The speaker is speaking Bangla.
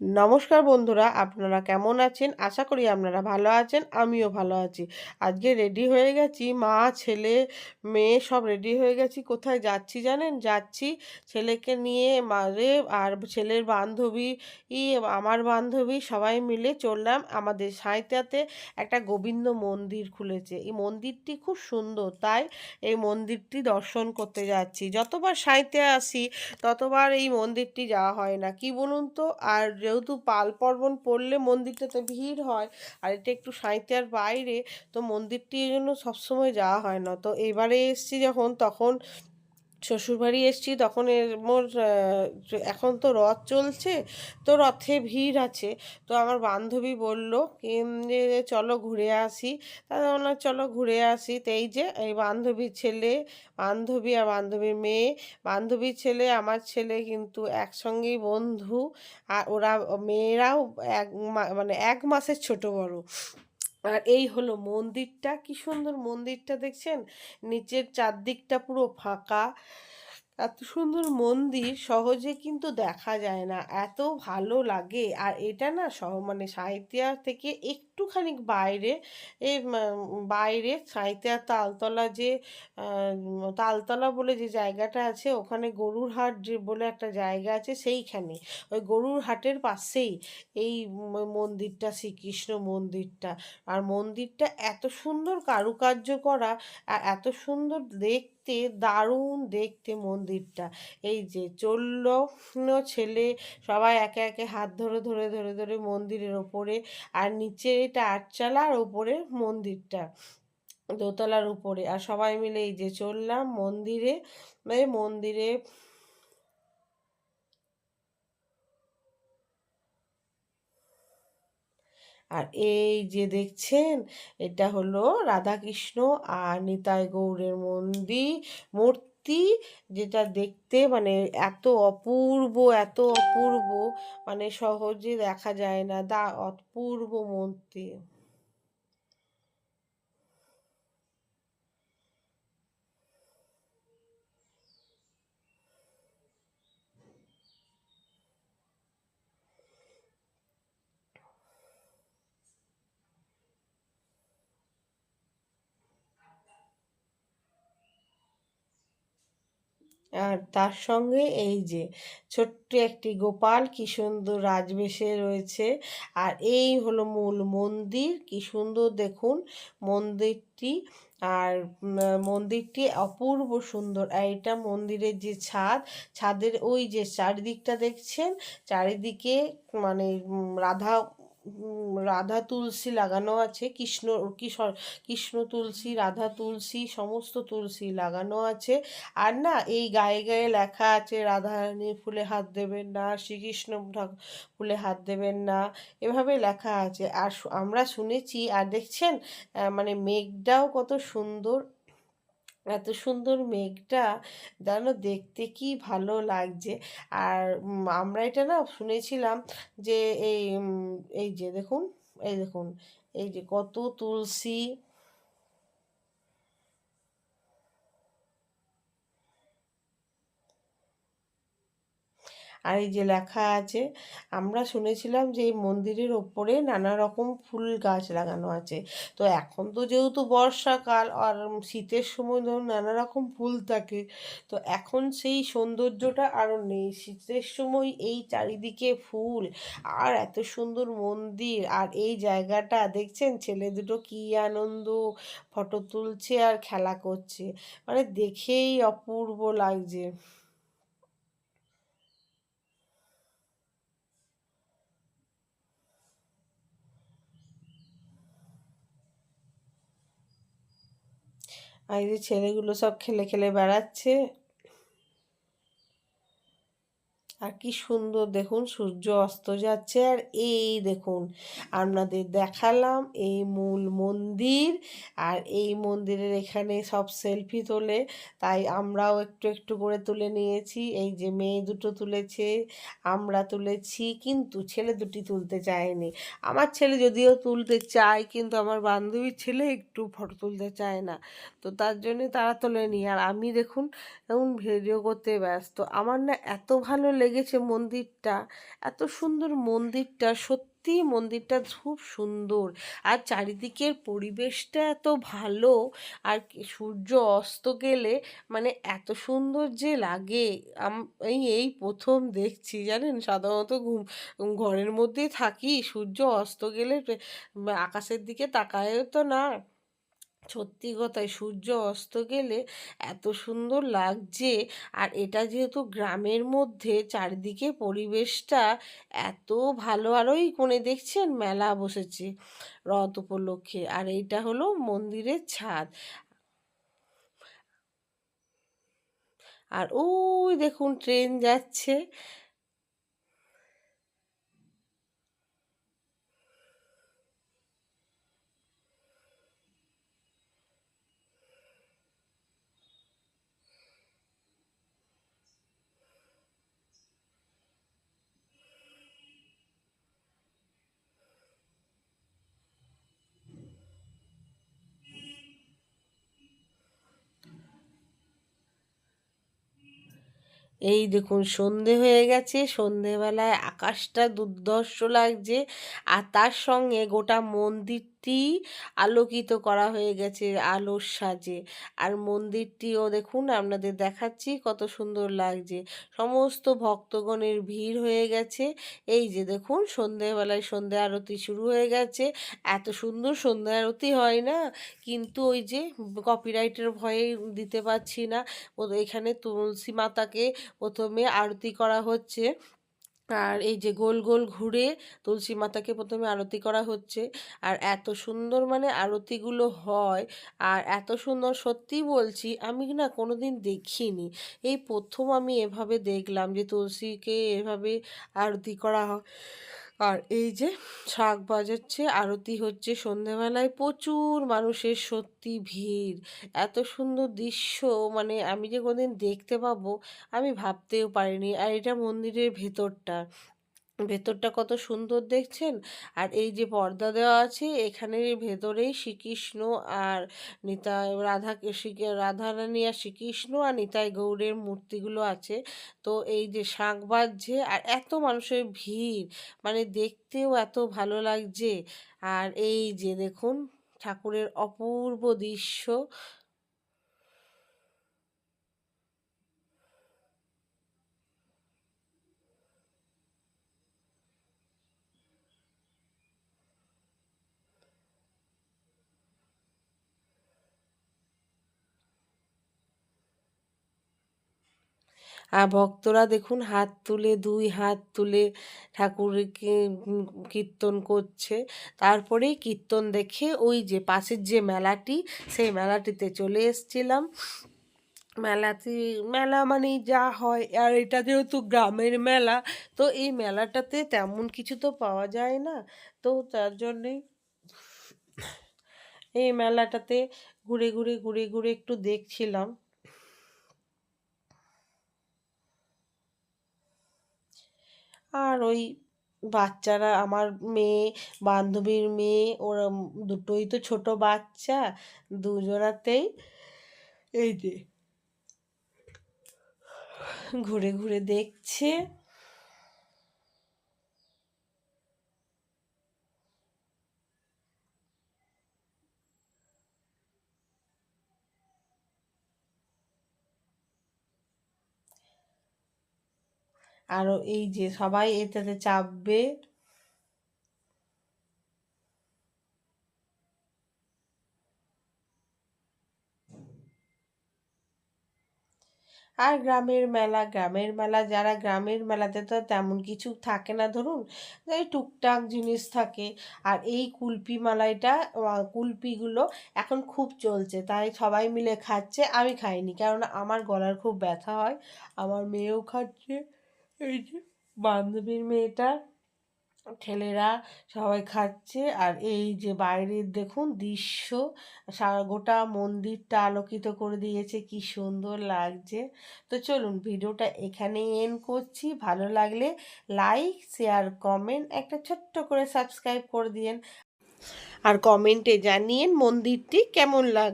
নমস্কার বন্ধুরা, আপনারা কেমন আছেন? আশা করি আপনারা ভালো আছেন, আমিও ভালো আছি। আজকে রেডি হয়ে গেছি, মা, ছেলে, মেয়ে সব রেডি হয়ে গেছি। কোথায় যাচ্ছি জানেন? যাচ্ছি ছেলেকে নিয়ে, মারে আর ছেলের বান্ধবী, ই, আমার বান্ধবী সবাই মিলে চললাম আমাদের সাঁইতাতে একটা গোবিন্দ মন্দির খুলেছে। এই মন্দিরটি খুব সুন্দর, তাই এই মন্দিরটি দর্শন করতে যাচ্ছি। যতবার সাঁইতে আসি, ততবার এই মন্দিরটি যাওয়া হয় না। কি বলুন তো? আর যেহেতু পাল পর্বণ পড়লে মন্দিরটাতে ভিড় হয়, আর এটা একটু সাঁইতার বাইরে, তো মন্দিরটি এই জন্য সবসময় যাওয়া হয় না। তো এবারে এসছি যখন, তখন শ্বশুরবাড়ি এসছি, তখন এর মোর এখন তো রথ চলছে, তো রথে ভিড় আছে। তো আমার বান্ধবী বলল যে চলো ঘুরে আসি। তাহলে বললাম, চলো ঘুরে আসি। তো এই যে, এই বান্ধবীর ছেলে, বান্ধবী আর বান্ধবীর মেয়ে বান্ধবীর ছেলে, আমার ছেলে কিন্তু একসঙ্গেই বন্ধু, আর ওরা মেয়েরাও এক মানে এক মাসের ছোট বড়। আর এই হলো মন্দিরটা। কি সুন্দর মন্দিরটা দেখছেন? নিচের চারদিকটা পুরো ফাঁকা। এত সুন্দর মন্দির, সহজে কিন্তু দেখা যায় না। এত ভালো লাগে। আর এটা না সহ মানে সাহিত্য থেকে একটুখানি বাইরে, এ বাইরে সাহিত্যিয়া তালতলা যে তালতলা বলে যে জায়গাটা আছে, ওখানে গরুর হাট বলে একটা জায়গা আছে সেইখানে। ওই গরুর হাটের পাশেই এই মন্দিরটা, শ্রীকৃষ্ণ মন্দিরটা। আর মন্দিরটা এত সুন্দর কারুকার্য করা, আর এত সুন্দর দেখতে, দারুণ দেখতে মন্দিরটা। এই যে চলল ছেলে, সবাই একে একে হাত ধরে ধরে ধরে ধরে মন্দিরের ওপরে, আর নিচে এটা আটচালা আর ওপরে মন্দিরটা, দোতলার উপরে। আর সবাই মিলে এই যে চললাম মন্দিরে মন্দিরে আর এই যে দেখছেন, এটা হলো রাধাকৃষ্ণ আর নিতাই গৌরের মন্দির, মূর্তি যেটা দেখতে মানে এত অপূর্ব এত অপূর্ব মানে সহজে দেখা যায় না। দা অপূর্ব মূর্তি আর তার সঙ্গে এই যে ছোট্ট একটি গোপাল, কি সুন্দর রাজবেশে রয়েছে। আর এই হলো মূল মন্দির, কি সুন্দর দেখুন মন্দিরটি। আর মন্দিরটি অপূর্ব সুন্দর। আর এটা মন্দিরের যে ছাদ, ছাদের ওই যে চারিদিকটা দেখছেন? চারিদিকে মানে রাধা রাধা তুলসী লাগানো আছে, কৃষ্ণ কিশোর কৃষ্ণ তুলসী, রাধা তুলসী, সমস্ত তুলসী লাগানো আছে। আর না, এই গায়ে গায়ে লেখা আছে, রাধারানী ফুলে হাত দেবেন না, শ্রীকৃষ্ণ ফুলে হাত দেবেন না। এভাবে লেখা আছে। আর আমরা শুনেছি, আর দেখছেন মানে মেঘটাও কত সুন্দর। এত সুন্দর মেঘটা, যেন দেখতে কি ভালো লাগছে। আর আমরা এটা না শুনেছিলাম যে এই এই যে দেখুন, এই দেখুন, এই যে কত তুলসী আর এই যে লেখা আছে, আমরা শুনেছিলাম যে এই মন্দিরের ওপরে নানা রকম ফুল গাছ লাগানো আছে। তো এখন তো যেহেতু বর্ষাকাল আর শীতের সময় ধরুন নানা রকম ফুল থাকে, তো এখন সেই সৌন্দর্যটা আরও নেই। শীতের সময় এই চারিদিকে ফুল আর এত সুন্দর মন্দির আর এই জায়গাটা দেখছেন? ছেলে দুটো কী আনন্দ, ফটো তুলছে আর খেলা করছে। মানে দেখেই অপূর্ব লাগছে। আর এই যে ছেলেগুলো সব খেলে খেলে বেড়াচ্ছে। আর কি সুন্দর দেখুন, সূর্য অস্ত যাচ্ছে। আর এই দেখুন, আপনাদের দেখালাম এই মূল মন্দির। আর এই মন্দিরের এখানে সব সেলফি তোলে। তাই আমরাও একটু একটু করে তুলে নিয়েছি। এই যে মেয়ে দুটো তুলেছে, আমরা তুলেছি, কিন্তু ছেলে দুটি তুলতে চায়নি। আমার ছেলে যদিও তুলতে চায়, কিন্তু আমার বান্ধবীর ছেলে একটু ফটো তুলতে চায় না। তো তার জন্যে তারা তোলেনি। আর আমি দেখুন এখন ভিডিও করতে ব্যস্ত। আমার না এত ভালো লেগেছে মন্দিরটা, এত সুন্দর মন্দিরটা, সত্যি মন্দিরটা খুব সুন্দর। আর চারিদিকের পরিবেশটা এত ভালো, আর সূর্য অস্ত গেলে মানে এত সুন্দর যে লাগে। এই এই প্রথম দেখছি, জানেন? সাধারণত ঘুম, ঘরের মধ্যেই থাকি, সূর্য অস্ত গেলে, আকাশের দিকে তাকায়ও তো না। সত্যি কথাই সূর্য অস্ত গেলে এত সুন্দর লাগছে। আর এটা যেহেতু গ্রামের মধ্যে চারিদিকে পরিবেশটা এত ভালো, আর ওই কোণে দেখছেন মেলা বসেছে রথ উপলক্ষে, আর এইটা হলো মন্দিরের ছাদ। আর ওই দেখুন ট্রেন যাচ্ছে। এই দেখুন সন্ধে হয়ে গেছে সন্ধেবেলায় আকাশটা দুর্ধর্ষ লাগছে আর তার সঙ্গে গোটা মন্দিরটি আলোকিত করা হয়ে গেছে আলোর সাজে। আর মন্দিরটিও দেখুন, আপনাদের দেখাচ্ছি কত সুন্দর লাগছে। সমস্ত ভক্তগণের ভিড় হয়ে গেছে। এই যে দেখুন, সন্ধেবেলায় সন্ধে আরতি শুরু হয়ে গেছে। এত সুন্দর সন্ধে আরতি হয় না? কিন্তু ওই যে কপিরাইটের ভয়ে দিতে পারছি না। এখানে তুলসী মাতাকে প্রথমে আরতি করা হচ্ছে। আর এই যে গোল গোল ঘুরে তুলসী মাতাকে প্রথমে আরতি করা হচ্ছে। আর এত সুন্দর মানে আরতিগুলো হয়। আর এত সুন্দর সত্যি বলছি, আমি না কোনো দিন দেখিনি। এই প্রথম আমি এভাবে দেখলাম যে তুলসীকে এভাবে আরতি করা হয়। আর এই যে শাক বাজাচ্ছে, আরতি হচ্ছে সন্ধেবেলায়, প্রচুর মানুষের সত্যি ভিড়। এত সুন্দর দৃশ্য মানে আমি যে কোনোদিন দেখতে পাবো, আমি ভাবতেও পারিনি। আর এটা মন্দিরের ভেতরটা। ভেতরটা কত সুন্দর দেখছেন? আর এই যে পর্দা দেওয়া আছে এখানের ভেতরেই শ্রীকৃষ্ণ আর নিতাই রাধা রাধারানী আর শ্রীকৃষ্ণ আর নিতাই গৌড়ের মূর্তিগুলো আছে। তো এই যে শাঁখ বাজছে আর এত মানুষের ভিড় মানে দেখতেও এত ভালো লাগছে। আর এই যে দেখুন, ঠাকুরের অপূর্ব দৃশ্য। ভক্তরা দেখুন হাত তুলে, দুই হাত তুলে ঠাকুরকে কীর্তন করছে। তারপরে কীর্তন দেখে ওই যে পাশের যে মেলাটি, সেই মেলাটিতে চলে এসছিলাম। মেলাতে, মেলা মানেই যা হয়, আর এটা যেহেতু গ্রামের মেলা, তো এই মেলাটাতে তেমন কিছু তো পাওয়া যায় না। তো তার জন্যেই এই মেলাটাতে ঘুরে ঘুরে ঘুরে ঘুরে একটু দেখছিলাম। আর ওই বাচ্চারা, আমার মেয়ে, বান্ধবীর মেয়ে, ওরা দুটোই তো ছোট বাচ্চা, দুজনাতেই এই যে ঘুরে ঘুরে দেখছে। আরও এই যে সবাই এটাতে চাপবে। আর গ্রামের মেলা গ্রামের মেলা, যারা গ্রামের মেলাতে তো তেমন কিছু থাকে না, ধরুন এই টুকটাক জিনিস থাকে। আর এই কুলপি মালাইটা কুলপিগুলো এখন খুব চলছে, তাই সবাই মিলে খাচ্ছে, আমি খাইনি, কেননা আমার গলার খুব ব্যথা হয়, আমার মেয়েও খাচ্ছে। এই যে বান্ধবীর মেয়েটা, ছেলেরা সবাই খাচ্ছে আর এই যে বাইরের দেখুন দৃশ্য সারা গোটা মন্দিরটা আলোকিত করে দিয়েছে, কি সুন্দর লাগছে। তো চলুন ভিডিওটা এখানেই এন করছি। ভালো লাগলে লাইক শেয়ার কমেন্ট একটা ছোট্ট করে সাবস্ক্রাইব করে দিয়েন। আর কমেন্টে জানিয়েন মন্দিরটি কেমন লাগ